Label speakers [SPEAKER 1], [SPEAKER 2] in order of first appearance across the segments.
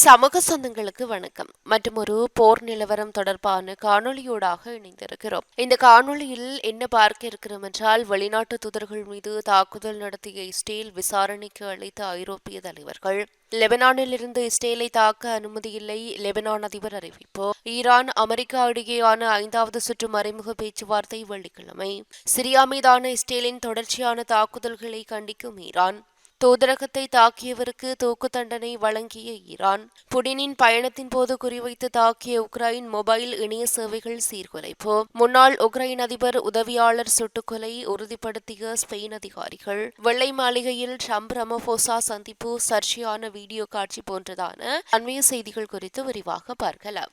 [SPEAKER 1] சமூக சொந்தங்களுக்கு வணக்கம். மற்றும் ஒரு போர் நிலவரம் தொடர்பான காணொலியோடாக இணைந்திருக்கிறோம். இந்த காணொலியில் என்ன பார்க்க இருக்கிறோம் என்றால் வெளிநாட்டு தூதர்கள் மீது தாக்குதல் நடத்திய இஸ்ரேல் விசாரணைக்கு அழைத்த ஐரோப்பிய தலைவர்கள். லெபனானில் இருந்து இஸ்ரேலை தாக்க அனுமதியில்லை லெபனான் அதிபர் அறிவிப்பு. ஈரான் அமெரிக்கா இடையேயான ஐந்தாவது சுற்று மறைமுக பேச்சுவார்த்தை வெள்ளிக்கிழமை. சிரியா மீதான இஸ்ரேலின் தொடர்ச்சியான தாக்குதல்களை கண்டிக்கும் ஈரான். தூதரகத்தை தாக்கியவருக்கு தூக்கு தண்டனை வழங்கிய ஈரான். புடினின் பயணத்தின் போது குறிவைத்து தாக்கிய உக்ரைன் மொபைல் இணைய சேவைகள் சீர்குலைப்பு. முன்னாள் உக்ரைன் அதிபர் உதவியாளர் சுட்டுக்கொலை உறுதிப்படுத்திய ஸ்பெயின் அதிகாரிகள். வெள்ளை மாளிகையில் ட்ரம்ப் ரமபோசா சந்திப்பு சர்ச்சையான வீடியோ காட்சி போன்றதான அண்மைய செய்திகள் குறித்து விரிவாக பார்க்கலாம்.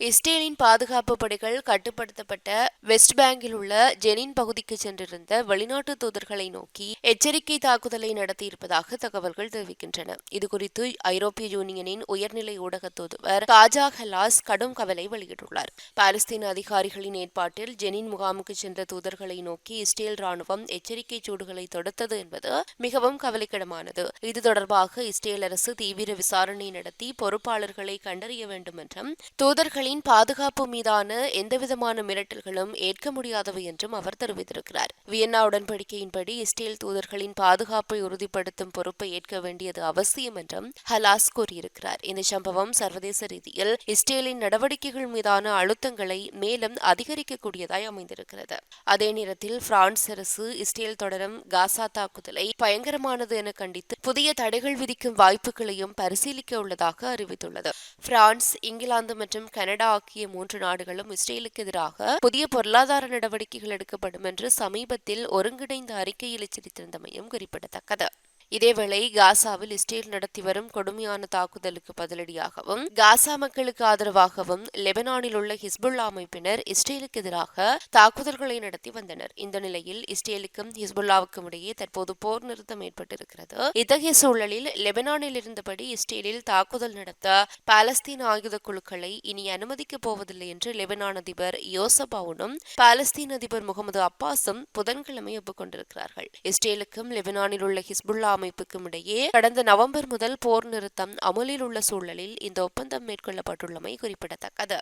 [SPEAKER 1] இஸ்ரேலின் பாதுகாப்பு படைகள் கட்டுப்படுத்தப்பட்ட வெஸ்ட் பேங்கில் உள்ள ஜெனின் பகுதிக்கு சென்றிருந்த வெளிநாட்டு தூதர்களை நோக்கி எச்சரிக்கை தாக்குதலை நடத்தியிருப்பதாக தகவல்கள் தெரிவிக்கின்றன. இதுகுறித்து ஐரோப்பிய யூனியனின் உயர்நிலை ஊடக தூதுவர் காஜா ஹலாஸ் கடும் கவலை வெளியிட்டுள்ளார். பாலஸ்தீன அதிகாரிகளின் ஏற்பாட்டில் ஜெனின் முகாமுக்கு சென்ற தூதர்களை நோக்கி இஸ்ரேல் ராணுவம் எச்சரிக்கை சூடுகளை தொடுத்தது என்பது மிகவும் கவலைக்கிடமானது. இது தொடர்பாக இஸ்ரேல் அரசு தீவிர விசாரணை நடத்தி பொறுப்பாளர்களை கண்டறிய வேண்டும் என்றும் தூதர்கள் மக்களின் பாதுகாப்பு மீதான எந்தவிதமான மிரட்டல்களும் ஏற்க முடியாதவை என்றும் அவர் தெரிவித்திருக்கிறார். வியன்னா உடன்படிக்கையின்படி இஸ்ரேல் தூதர்களின் பாதுகாப்பை உறுதிப்படுத்தும் பொறுப்பை ஏற்க வேண்டியது அவசியம் என்றும் ஹலாஸ் கூறியிருக்கிறார். இந்த சம்பவம் சர்வதேச ரீதியில் இஸ்ரேலின் நடவடிக்கைகள் மீதான அழுத்தங்களை மேலும் அதிகரிக்கக்கூடியதாய் அமைந்திருக்கிறது. அதே நேரத்தில் பிரான்ஸ் அரசு இஸ்ரேல் தொடரும் காசா தாக்குதலை பயங்கரமானது என கண்டித்து புதிய தடைகள் விதிக்கும் வாய்ப்புகளையும் பரிசீலிக்க உள்ளதாக அறிவித்துள்ளது. பிரான்ஸ் இங்கிலாந்து மற்றும் கனடா கனடா ஆகிய மூன்று நாடுகளும் இஸ்ரேலுக்கு எதிராக புதிய பொருளாதார நடவடிக்கைகள் எடுக்கப்படும் என்று சமீபத்தில் ஒருங்கிணைந்த அறிக்கையில் எச்சரித்திருந்தமையும் குறிப்பிடத்தக்கது. இதேவேளை காசாவில் இஸ்ரேல் நடத்தி வரும் கொடுமையான தாக்குதலுக்கு பதிலடியாகவும் காசா மக்களுக்கு ஆதரவாகவும் லெபனானில் உள்ள ஹிஸ்புல்லா அமைப்பினர் இஸ்ரேலுக்கு எதிராக தாக்குதல்களை நடத்தி வந்தனர். இந்த நிலையில் இஸ்ரேலுக்கும் ஹிஸ்புல்லாவுக்கும் இடையே தற்போது போர் நிறுத்தம் ஏற்பட்டிருக்கிறது. இத்தகைய சூழலில் லெபனானில் இருந்தபடி இஸ்ரேலில் தாக்குதல் நடத்த பாலஸ்தீன் ஆயுத குழுக்களை இனி அனுமதிக்கப் போவதில்லை என்று லெபனான் அதிபர் யோசபாவுனும் பாலஸ்தீன் அதிபர் முகமது அப்பாஸும் புதன்கிழமை ஒப்புக்கொண்டிருக்கிறார்கள். இஸ்ரேலுக்கும் லெபனானில் உள்ள ஹிஸ்புல்லா அமைப்புக்கும் இடையே கடந்த நவம்பர் முதல் போர் நிறுத்தம் அமலில் உள்ள சூழலில் இந்த ஒப்பந்தம் மேற்கொள்ளப்பட்டுள்ளமை குறிப்பிடத்தக்கது.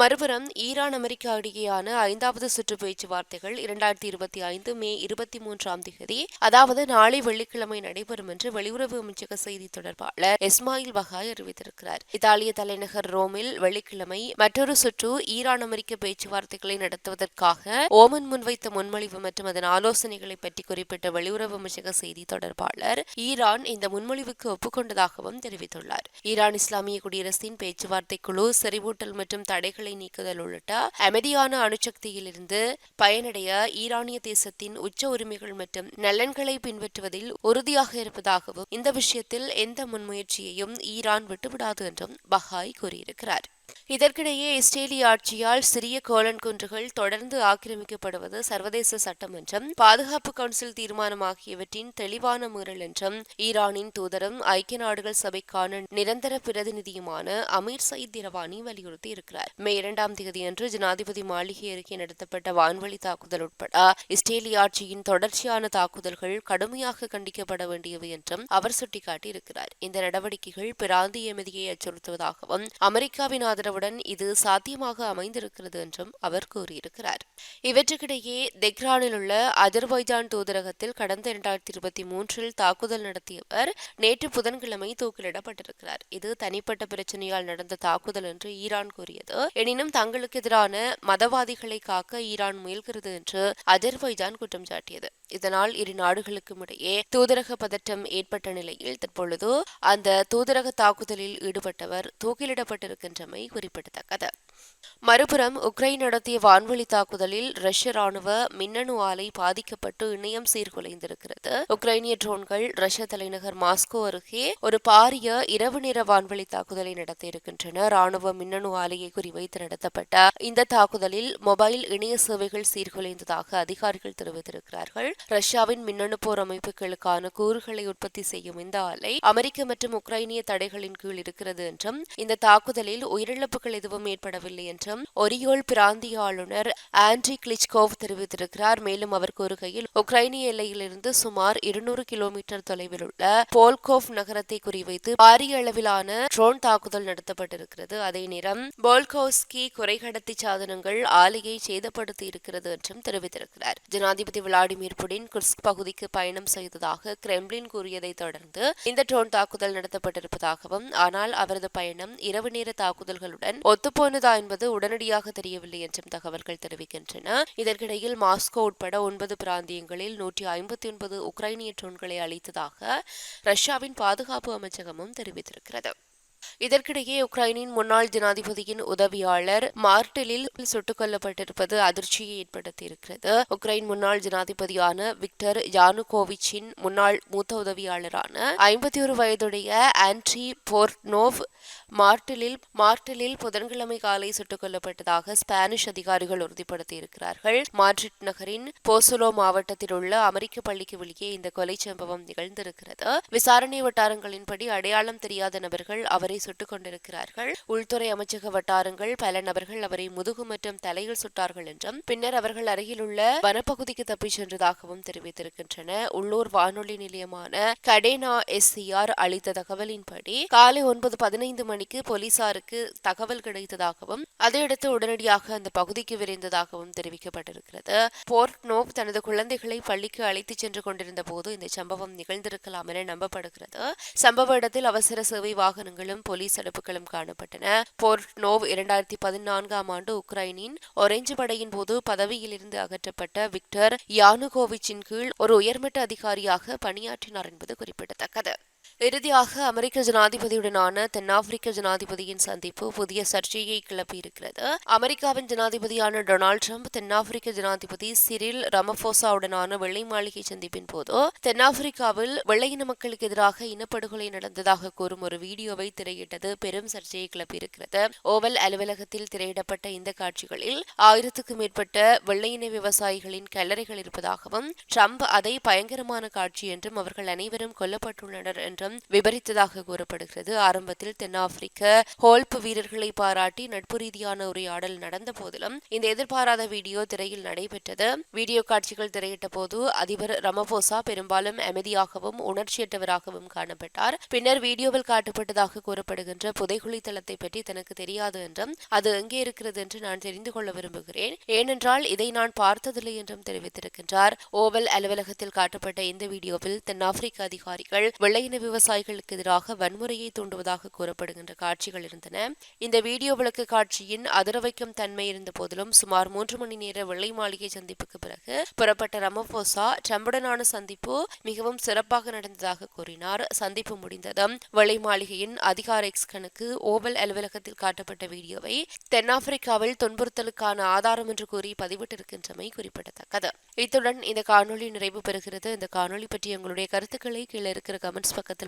[SPEAKER 1] மறுபுறம் ஈரான் அமெரிக்கா இடையேயான ஐந்தாவது சுற்று பேச்சுவார்த்தைகள் இரண்டாயிரத்தி இருபத்தி ஐந்து மே இருபத்தி மூன்றாம் தேதி அதாவது நாளை வெள்ளிக்கிழமை நடைபெறும் என்று வெளியுறவு அமைச்சக செய்தி தொடர்பாளர் இஸ்மாயில் வகாய் அறிவித்திருக்கிறார். இத்தாலிய தலைநகர் ரோமில் வெள்ளிக்கிழமை மற்றொரு சுற்று ஈரான் அமெரிக்க பேச்சுவார்த்தைகளை நடத்துவதற்காக ஓமன் முன்வைத்த முன்மொழிவு மற்றும் அதன் ஆலோசனைகளை பற்றி குறிப்பிட்ட வெளியுறவு அமைச்சக செய்தி தொடர்பாளர் ஈரான் இந்த முன்மொழிவுக்கு ஒப்புக்கொண்டதாகவும் தெரிவித்துள்ளார். ஈரான் இஸ்லாமிய குடியரசின் பேச்சுவார்த்தை குழு செறிவூட்டல் மற்றும் தடைகளை தடைகளை நீக்குதல் உள்ளிட்ட அமைதியான அணுசக்தியிலிருந்து பயனடைய ஈரானிய தேசத்தின் உச்ச உரிமைகள் மற்றும் நலன்களை பின்பற்றுவதில் உறுதியாக இருப்பதாகவும் இந்த விஷயத்தில் எந்த முன்முயற்சியையும் ஈரான் விட்டுவிடாது என்றும் பஹாய் கூறியிருக்கிறார். இதற்கிடையே இஸ்ரேலிய ஆட்சியால் சிறிய கோலன் குன்றுகள் தொடர்ந்து ஆக்கிரமிக்கப்படுவது சர்வதேச சட்டம் என்றும் பாதுகாப்பு கவுன்சில் தீர்மானம் ஆகியவற்றின் தெளிவான மீறல் என்றும் ஈரானின் தூதரும் ஐக்கிய நாடுகள் சபைக்கான நிரந்தர பிரதிநிதியுமான அமீர் சயித் திரவானி வலியுறுத்தி இருக்கிறார். மே இரண்டாம் தேதியன்று ஜனாதிபதி மாளிகை அருகே நடத்தப்பட்ட வான்வழி தாக்குதல் உட்பட இஸ்ரேலிய ஆட்சியின் தொடர்ச்சியான தாக்குதல்கள் கடுமையாக கண்டிக்கப்பட வேண்டியவை என்றும் அவர் சுட்டிக்காட்டியிருக்கிறார். இந்த நடவடிக்கைகள் பிராந்திய அமைதியை அச்சுறுத்துவதாகவும் அமெரிக்காவின் ஆதரவுடன் இது சாத்தியமாக அமைந்திருக்கிறது என்றும் அவர் கூறியிருக்கிறார். இவற்றுக்கிடையே தெஹ்ரானில் உள்ள அஜர்பைஜான் தூதரகத்தில் கடந்த இரண்டாயிரத்தி இருபத்தி மூன்றில் தாக்குதல் நடத்தியவர் நேற்று புதன்கிழமை தூக்கிலிடப்பட்டிருக்கிறார். இது தனிப்பட்ட பிரச்சனையால் நடந்த தாக்குதல் என்று ஈரான் கூறியது. எனினும் தங்களுக்கு எதிரான மதவாதிகளை காக்க ஈரான் முயல்கிறது என்று அஜர்பைஜான் குற்றம் சாட்டியது. இதனால் இரு நாடுகளுக்கும் இடையே தூதரக பதற்றம் ஏற்பட்ட நிலையில் தற்பொழுது அந்த தூதரக தாக்குதலில் ஈடுபட்டவர் தூக்கிலிடப்பட்டிருக்கின்றமை குறிப்பிடத்தக்கது. மறுபுறம் உக்ரைன் நடத்திய வான்வழி தாக்குதலில் ரஷ்ய ராணுவ மின்னணு ஆலை பாதிக்கப்பட்டு இணையம் சீர்குலைந்திருக்கிறது. உக்ரைனிய ட்ரோன்கள் ரஷ்ய தலைநகர் மாஸ்கோ அருகே ஒரு பாரிய இரவு நேர வான்வழி தாக்குதலை நடத்தியிருக்கின்றன. ராணுவ மின்னணு ஆலையை குறிவைத்து நடத்தப்பட்ட இந்த தாக்குதலில் மொபைல் இணைய சேவைகள் சீர்குலைந்ததாக அதிகாரிகள் தெரிவித்திருக்கிறார்கள். ரஷ்யாவின் மின்னணு போர் அமைப்புகளுக்கான கூறுகளை உற்பத்தி செய்யும் இந்த ஆலை அமெரிக்க மற்றும் உக்ரைனிய தடைகளின் கீழ் இருக்கிறது என்றும் இந்த தாக்குதலில் உயிரிழப்புகள் எதுவும் ஏற்படவில்லை என்றும் ஒரியோல் பிராந்திய ஆளுநர் ஆண்ட்ரி கிளிச்கோவ் தெரிவித்திருக்கிறார். மேலும் அவர் கூறுகையில் உக்ரைனிய எல்லையிலிருந்து சுமார் இருநூறு கிலோமீட்டர் தொலைவில் உள்ள போல்கோவ் நகரத்தை குறிவைத்து பாரிய அளவிலான ட்ரோன் தாக்குதல் நடத்தப்பட்டிருக்கிறது. அதே நேரம் போல்கோஸ்கி குறைகடத்தி சாதனங்கள் ஆலையை சேதப்படுத்தி இருக்கிறது என்றும் தெரிவித்திருக்கிறார். ஜனாதிபதி விளாடிமிர் புடின் குர்ஸ்க் பகுதிக்கு பயணம் செய்ததாக கிரெம்லின் கூறியதை தொடர்ந்து இந்த ட்ரோன் தாக்குதல் நடத்தப்பட்டிருப்பதாகவும் ஆனால் அவரது பயணம் இரவு நேர தாக்குதல்களுடன் ஒத்துப்போனதா என்பது உடனடியாக தெரியவில்லை என்றும் தகவல்கள் தெரிவிக்கின்றன. இதற்கிடையில் மாஸ்கோ உட்பட ஒன்பது பிராந்தியங்களில் நூற்றி ஐம்பத்தி ஒன்பது உக்ரைனிய ட்ரோன்களை அளித்ததாக ரஷ்யாவின் பாதுகாப்பு அமைச்சகமும் தெரிவித்திருக்கிறது. இதற்கிடையே உக்ரைனின் முன்னாள் ஜனாதிபதியின் உதவியாளர் மார்டலில் சுட்டுக் கொல்லப்பட்டிருப்பது அதிர்ச்சியை ஏற்படுத்தியிருக்கிறது. உக்ரைன் முன்னாள் ஜனாதிபதியான விக்டர் யானுகோவிச்சின் முன்னாள் மூத்த உதவியாளரான ஐம்பத்தி ஒரு வயதுடைய ஆண்ட்ரி போர்ட்னோவ் மார்டலில் மார்டலில் புதன்கிழமை காலை சுட்டுக் கொல்லப்பட்டதாக ஸ்பானிஷ் அதிகாரிகள் உறுதிப்படுத்தியிருக்கிறார்கள். மாட்ரிட் நகரின் போசோலோ மாவட்டத்தில் உள்ள அமெரிக்க பள்ளிக்கு வெளியே இந்த கொலை சம்பவம் நிகழ்ந்திருக்கிறது. விசாரணை வட்டாரங்களின்படி அடையாளம் தெரியாத நபர்கள் அவர் சுட்டுக் கொண்டிருக்கிறார்கள் உள்துறை அமைச்சக வட்டாரங்கள் பல நபர்கள் அவரை முதுகு மற்றும் தலையில் சுட்டார்கள் என்றும் பின்னர் அவர்கள் அருகில் உள்ள வனப்பகுதிக்கு தப்பிச் சென்றதாகவும் தெரிவித்திருக்கின்றன. உள்ளூர் வானொலி நிலையமான கடேனா எஸ்சிஆர் அளித்த தகவலின்படி காலை ஒன்பது பதினைந்து மணிக்கு போலீசாருக்கு தகவல் கிடைத்ததாகவும் அதையடுத்து உடனடியாக அந்த பகுதிக்கு விரைந்ததாகவும் தெரிவிக்கப்பட்டிருக்கிறது. போர்ட் நோவ் தனது குழந்தைகளை பள்ளிக்கு அழைத்துச் சென்று கொண்டிருந்த போது இந்த சம்பவம் நிகழ்ந்திருக்கலாம் என நம்பப்படுகிறது. சம்பவ இடத்தில் அவசர சேவை வாகனங்களும் போலீஸ் தடுப்புகளும் காணப்பட்டன. போர்ட் நோவ் இரண்டாயிரத்தி பதினான்காம் ஆண்டு உக்ரைனின் ஒரேஞ்சு படையின் போது பதவியில் இருந்து அகற்றப்பட்ட விக்டர் யானுகோவிச்சின் கீழ் ஒரு உயர்மட்ட அதிகாரியாக பணியாற்றினார் என்பது குறிப்பிடத்தக்கது. இறுதியாக அமெரிக்க ஜனாதிபதியுடனான தென்னாப்பிரிக்க ஜனாதிபதியின் சந்திப்பு புதிய சர்ச்சையை கிளப்பியிருக்கிறது அமெரிக்காவின் ஜனாதிபதியான டொனால்டு ட்ரம்ப் தென்னாப்பிரிக்க ஜனாதிபதி சிரில் ரமபோசாவுடனான வெள்ளை மாளிகை சந்திப்பின் போது தென்னாப்பிரிக்காவில் வெள்ளையின மக்களுக்கு எதிராக இனப்படுகொலை நடந்ததாக கூறும் ஒரு வீடியோவை திரையிட்டது பெரும் சர்ச்சையை கிளப்பியிருக்கிறது ஓவல் அலுவலகத்தில் திரையிடப்பட்ட இந்த காட்சிகளில் ஆயிரத்துக்கும் மேற்பட்ட வெள்ளையின விவசாயிகளின் கல்லறைகள் இருப்பதாகவும் ட்ரம்ப் அதை பயங்கரமான காட்சி என்றும் அவர்கள் அனைவரும் கொல்லப்பட்டுள்ளனர் என்றும் விவரித்ததாக கூறப்படுகிறது. ஆரம்பத்தில் தென்னாப்பிரிக்க ஹோல்ப் வீரர்களை பாராட்டி நட்பு ரீதியான உரையாடல் நடந்த போதிலும் இந்த எதிர்பாராத வீடியோ திரையில் நடைபெற்றது. வீடியோ காட்சிகள் திரையிட்ட போது அதிபர் ரமபோசா பெரும்பாலும் அமைதியாகவும் உணர்ச்சியற்றவராகவும் காணப்பட்டார். பின்னர் வீடியோவில் காட்டப்பட்டதாக கூறப்படுகின்ற புதைகுழி தளத்தை பற்றி தனக்கு தெரியாது என்றும் அது எங்கே இருக்கிறது என்று நான் தெரிந்து கொள்ள விரும்புகிறேன். ஏனென்றால் இதை நான் பார்த்ததில்லை என்றும் தெரிவித்திருக்கின்றார். ஓவல் அலுவலகத்தில் காட்டப்பட்ட இந்த வீடியோவில் தென்னாப்பிரிக்க அதிகாரிகள் வெள்ளையின விவசாயிகளுக்கு எதிராக வன்முறையை தூண்டுவதாக கூறப்படுகின்ற காட்சிகள் இருந்தன. இந்த வீடியோ விளக்கு காட்சியின் அதிரவைக்கும் தன்மை இருந்த போதிலும் சுமார் மூன்று மணி நேர வெள்ளை மாளிகை சந்திப்புக்கு பிறகு புறப்பட்ட ரமபோசா ட்ரம்புடனான சந்திப்பு மிகவும் சிறப்பாக நடந்ததாக கூறினார். சந்திப்பு முடிந்ததும் வெள்ளை மாளிகையின் அதிகார எக்ஸ் கணக்கு ஓவல் அலுவலகத்தில் காட்டப்பட்ட வீடியோவை தென்னாப்பிரிக்காவில் துன்புறுத்தலுக்கான ஆதாரம் என்று கூறி பதிவிட்டிருக்கின்றமை குறிப்பிடத்தக்கது. இத்துடன் இந்த காணொளி நிறைவு பெறுகிறது. இந்த காணொளி பற்றி உங்களுடைய கருத்துக்களை கீழே இருக்கிற கமெண்ட்ஸ் பக்கத்தில்